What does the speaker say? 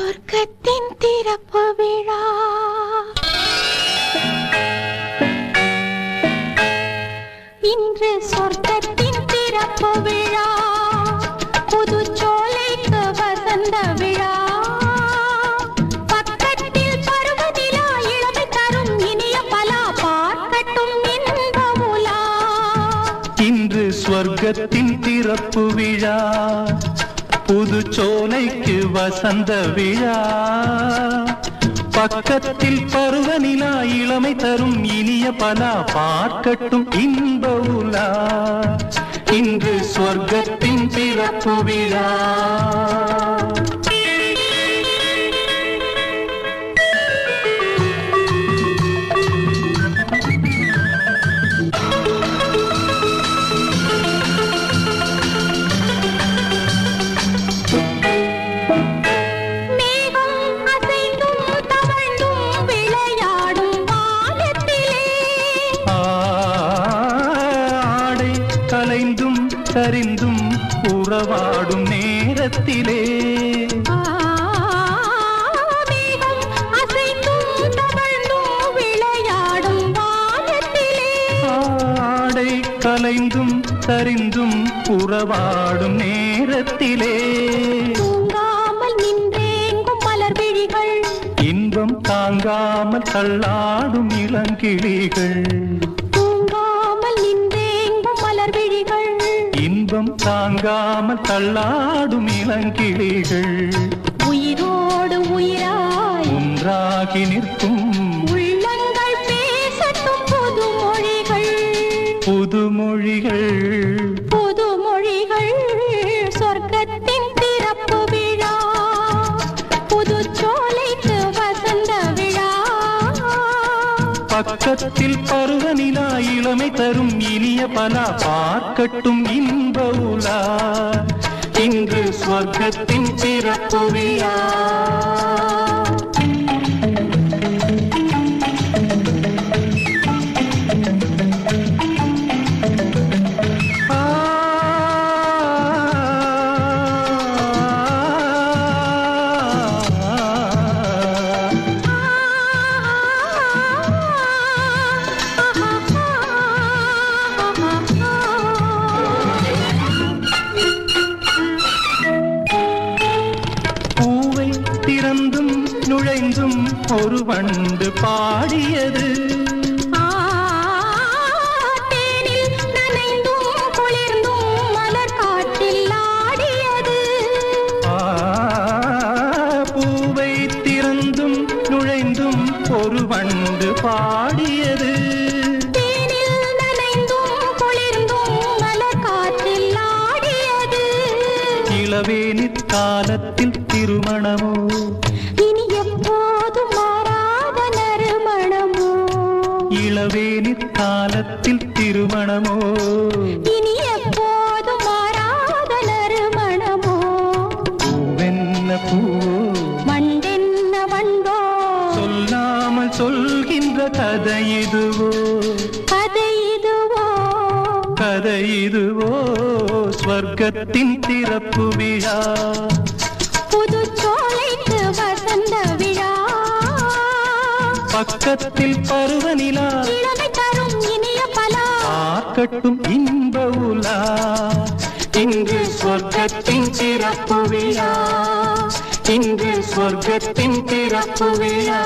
சொர்க்கத்தின் திறப்பு விழா. இன்று சொர்க்கத்தின் திறப்பு விழா. புது சோலைக்கு வசந்த விழா. பக்கத்தில் பருவதிலா இளமை தரும் இனிய பலா பார்க்கட்டும் இன்பமுலா இன்று சொர்க்கத்தின் திறப்பு விழா. புது சோலைக்கு வசந்த விழா. பக்கத்தில் பருவநிலா இளமை தரும் இனிய பலா பார்க்கட்டும் இன்ப உலா. இன்று சொர்க்கத்தின் பிறப்பு விழா. சரிந்தும் உறவாடும் நேரத்திலே. கலைந்தும் சரிந்தும் உறவாடும் நேரத்திலே. தூங்காமல் நின்றேங்கும் மலர் விழிகள் இன்பம் தாங்காமல் தள்ளாடும் இளங்கிளிகள். தூங்காமல் நின்றேங்கும் மலர் விழிகள் இன்பம் தாங்காமல் தள்ளாடும் இளங்கிளிகள் உயிரோடு உயிராய் ஒன்றாகி நிற்கும் பக்கத்தில் பருவநிலா இளமை தரும் இனிய பலா பார்க்கட்டும் இன்ப உலா. இன்று ஸ்வர்க்கத்தின் பிறப்பு நுழைந்தும் ஒரு வண்டு பாடியது. ஆ, தேனில் நனைந்தும் குளிர்ந்தும் மலர் இளவேனிற் காலத்தில் திருமணமோ? இனி எப்போதும் மாறாத நறுமணமோ? பூவென்ன பூவோ? வண்டென்ன வண்டோ சொல்லாமல் சொல்கின்ற கதை இதுவோ? கதை இதுவோ? கதை இதுவோ? ஸ்வர்க்கத்தின் திறப்பு விழா? பக்கத்தில் பருவநிலா. தரும் இனிய பலா. பார்க்கட்டும் இன்ப உலா. இன்று ஸ்வர்க்கத்தின் திறப்பு விழா. இன்று ஸ்வர்க்கத்தின் திறப்பு விழா.